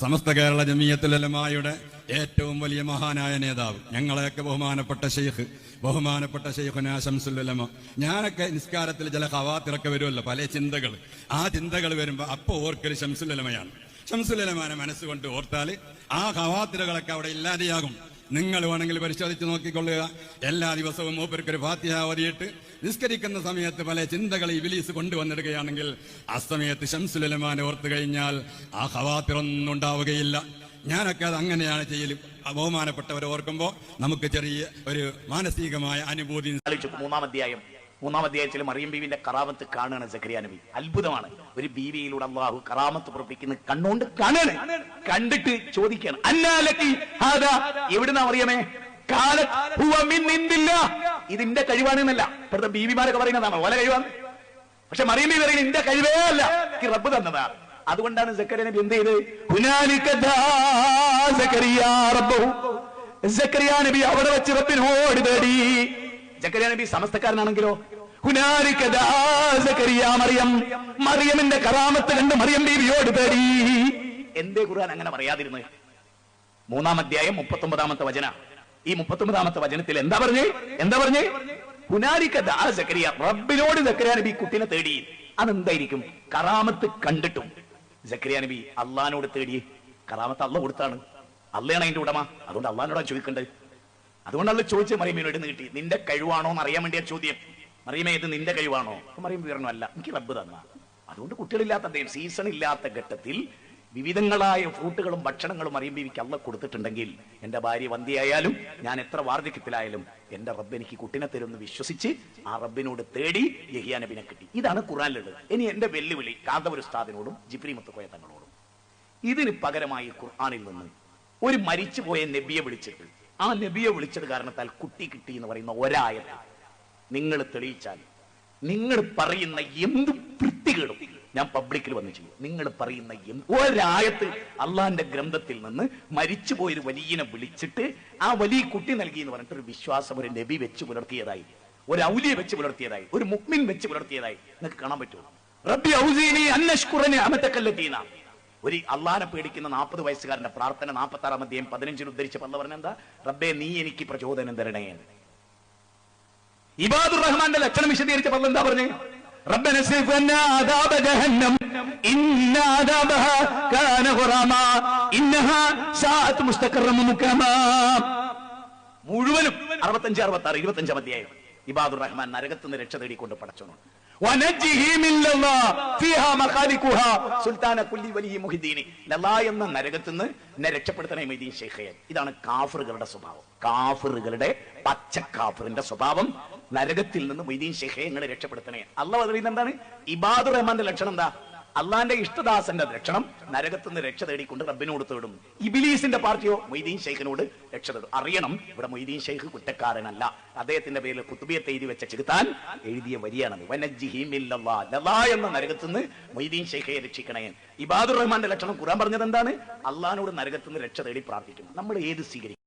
സമസ്ത കേരള ജമീയത്തുലമായുടെ ഏറ്റവും വലിയ മഹാനായ നേതാവ്. ഞങ്ങളെയൊക്കെ ബഹുമാനപ്പെട്ട ഷെയ്ഖ് ബഹുമാനപ്പെട്ട ഷെയ്ഖുന ശംസുല്ലമ ഞാനൊക്കെ നിസ്കാരത്തിൽ ചില ഹവാത്തിറക്കെ വരുമല്ലോ പല ചിന്തകൾ ആ ചിന്തകൾ വരുമ്പോൾ അപ്പോൾ ഓർക്കൽ ശംസുല്ലമയാണ് ശംസുല്ലമാനെ മനസ്സുകൊണ്ട് ഓർത്താൽ ആ ഹവാത്തിരകളൊക്കെ അവിടെ ഇല്ലാതെയാകും. നിങ്ങൾ വേണമെങ്കിൽ പരിശോധിച്ച് നോക്കിക്കൊള്ളുക. എല്ലാ ദിവസവും മൂപ്പർക്കൊരു ഫാത്തിഹ ഓതിയിട്ട് നിസ്കരിക്കുന്ന സമയത്ത് പല ചിന്തകൾ വിലീസ് കൊണ്ടുവന്നിടുകയാണെങ്കിൽ ആ സമയത്ത് ശംസുലമാനെ ഓർത്തു കഴിഞ്ഞാൽ ആ ഹവാത്തിറൊന്നും ഉണ്ടാവുകയില്ല. ഞാനൊക്കെ അത് അങ്ങനെയാണ് ചെയ്യൽ ബഹുമാനപ്പെട്ടവരെ ഓർക്കുമ്പോൾ നമുക്ക് ചെറിയ ഒരു മാനസികമായ അനുഭൂതി മൂന്നാം അധ്യായം മൂന്നാം അധ്യായത്തിൽ മറിയം ബീവിന്റെ കറാമത്ത് കാണുകയാണ് സക്രിയ നബി. അത്ഭുതമാണ്. ഒരു ബീവിയിലൂടെ അള്ളാഹു കറാമത്ത് പുറപ്പിക്കുന്നത് കണ്ണുകൊണ്ട് കാണാണ് കണ്ടിട്ട് ചോദിക്കാണ് അന്നാലക്കി എവിടുന്നാ ഇന്ദില്ലാ. ഇതിന്റെ കഴിവാണെന്നല്ല ഇപ്പോഴത്തെ ബീവിമാരൊക്കെ പറയുന്നതാണ്. ഓല കഴിവാണ്. പക്ഷെ മറിയം ബീവി പറയുന്നത് എന്റെ കഴിവേ അല്ല. റബ്ബ് തന്നതാണ് അതുകൊണ്ടാണ് സക്കരിയ നബി എന്ത് ചെയ്ത് ഹുനാലിക ദാ സക്കരിയ റബ്ബഹു. സക്കരിയ നബി അവിടെ വെച്ച് റബ്ബിനോട് തേടി. ജക്കരിയ നബി സമസ്തക്കാരനാണെങ്കിലോ മറിയം. മറിയമിന്റെ കറാമത്ത് കണ്ട് മറിയം ബീവിയോട് തേടി. എന്തേ ഖുർആൻ അങ്ങനെ പറയാതിരുന്നത് മൂന്നാം അധ്യായം മുപ്പത്തൊമ്പതാമത്തെ വചന. ഈ മുപ്പത്തൊമ്പതാമത്തെ വചനത്തിൽ എന്താ പറഞ്ഞു? എന്താ പറഞ്ഞു? ഹുനാരിക്കറിയ റബ്ബിനോട് സക്കരിയ നബി കുട്ടിനെ തേടി. അതെന്തായിരിക്കും? കറാമത്ത് കണ്ടിട്ടും. സക്കരിയ നബി അള്ളഹാനോട് തേടി. കറാമത്ത് അള്ള കൊടുത്താണ്. അള്ളയാണ് അതിന്റെ ഉടമ. അതുകൊണ്ട് അള്ളഹാനോടാ ചോദിക്കേണ്ടത്. അതുകൊണ്ടല്ല ചോദിച്ചത് മറിയമ്മയോട് കിട്ടി? നിന്റെ കഴിവാണോ എന്ന് അറിയാൻ വേണ്ടിയ ചോദ്യം. മറിയമ്മ ഇത് നിന്റെ കഴിവാണോ? മറിയമ്മ അല്ല. എനിക്ക് റബ്ബ് തന്ന. അതുകൊണ്ട് കുട്ടികളില്ലാത്ത അദ്ദേഹം സീസൺ ഇല്ലാത്ത ഘട്ടത്തിൽ വിവിധങ്ങളായ ഫ്രൂട്ടുകളും ഭക്ഷണങ്ങളും അറിയുമ്പോൾ അള്ള കൊടുത്തിട്ടുണ്ടെങ്കിൽ എന്റെ ഭാര്യ വന്ധ്യയായാലും ഞാൻ എത്ര വാർദ്ധക്യത്തിലായാലും എന്റെ റബ്ബ് എനിക്ക് കുട്ടിനെ തരുമെന്ന് വിശ്വസിച്ച് ആ റബ്ബിനോട് തേടി യഹിയ നബിനെ കിട്ടി. ഇതാണ് ഖുറാനിലുള്ളത് ഇനി എന്റെ വെല്ലുവിളി കാന്തപുര ഉസ്താദിനോടും ജിബ്രി മുത്തുക്കോയ തങ്ങളോടും. ഇതിന് പകരമായി ഖുർആാനിൽ നിന്ന് ഒരു മരിച്ചുപോയ നബിയെ വിളിച്ചിട്ട് ആ നബിയെ വിളിച്ചത് കാരണത്താൽ കുട്ടി കിട്ടി എന്ന് പറയുന്ന ഒരായത് നിങ്ങൾ തെളിയിച്ചാൽ നിങ്ങൾ പറയുന്ന എന്ത് വൃത്തികേടും ഞാൻ പബ്ലിക്കിൽ വന്ന് ചെയ്യും. നിങ്ങൾ പറയുന്ന ഒരായത്ത് അള്ളാന്റെ ഗ്രന്ഥത്തിൽ നിന്ന് മരിച്ചു പോയൊരു വലിയനെ വിളിച്ചിട്ട് ആ വലിയ കുട്ടി നൽകി എന്ന് പറഞ്ഞിട്ട് ഒരു വിശ്വാസം ഒരു നബി വെച്ച് പുലർത്തിയതായി. ഒരു ഔലിയെ വെച്ച് പുലർത്തിയതായി. ഒരു മുക്മിൻ വെച്ച് പുലർത്തിയതായി. നിങ്ങൾക്ക് കാണാൻ പറ്റുമോ? റബ്ബി ഔസീനി അന്നഷ്കുറനെ അമത്തക്കല്ലെത്തീന ഒരു അള്ളാനെ പേടിക്കുന്ന നാൽപ്പത് വയസ്സുകാരന്റെ പ്രാർത്ഥന നാൽപ്പത്തി ആറാം അധ്യായം പതിനഞ്ചിൽ ഉദ്ധരിച്ച പല്ല പറഞ്ഞ എന്താ റബ്ബെ നീ എനിക്ക് പ്രചോദനം തരണേ എന്ന്. ഇബാദുർ റഹ്മാന്റെ ലക്ഷണം വിശദീകരിച്ച പല്ല എന്താ പറഞ്ഞു ربنا اصرف عنا عذاب جهنم إن عذابها كان غراما إنها ساءت مستقرا ومقاما മുഴുവനും അറുപത്തഞ്ച് അറുപത്തി ആറ് ഇരുപത്തഞ്ചാം അധ്യായം ഇബാദുർ റഹ്മാൻ നരകത്ത് നിന്ന് രക്ഷ തേടിക്കൊണ്ട് പടച്ചോണം എന്ന നരകത്ത് നിന്ന് എന്നെ രക്ഷപ്പെടുത്തണേ മൈദീൻ ഷെയ്ഖയൻ ഇതാണ് കാഫറുകളുടെ സ്വഭാവം. കാഫറുകളുടെ പച്ച കാഫറിന്റെ സ്വഭാവം നരകത്തിൽ നിന്ന് മൊയ്തീൻ ഷെയ്ഖയെ ഇങ്ങനെ രക്ഷപ്പെടുത്തണേ? അല്ല പറയുന്നത് എന്താണ്? ഇബാദുർ റഹ്മാന്റെ ലക്ഷണം എന്താ? അള്ളാന്റെ ഇഷ്ടദാസന്റെ ലക്ഷണം നരകത്തുനിന്ന് രക്ഷ തേടിക്കൊണ്ട് റബ്ബിനോട് തേടും. ഇബിലീസിന്റെ പാർട്ടിയോ മൊയ്തീൻ ഷെയ്ഖിനോട് രക്ഷ തേടും. അറിയണം ഇവിടെ മൊയ്തീൻ ഷെയ്ഖ് കുറ്റക്കാരനല്ല. അദ്ദേഹത്തിന്റെ പേരിൽ കുത്തുബിയത്ത് എഴുതി വെച്ച ചെകുത്താൻ എഴുതിയ വരിയാണത്. എന്ന നരകത്തുനിന്ന് മൊയ്തീൻ ഷെയ്ഖയെ രക്ഷിക്കണേ. ഇബാദുർ റഹ്മാന്റെ ലക്ഷണം ഖുറാൻ പറഞ്ഞത് എന്താണ്? അള്ളഹാനോട് നരകത്തുനിന്ന് രക്ഷ തേടി പ്രാർത്ഥിക്കണം നമ്മൾ ഏത് സ്വീകരിക്കും?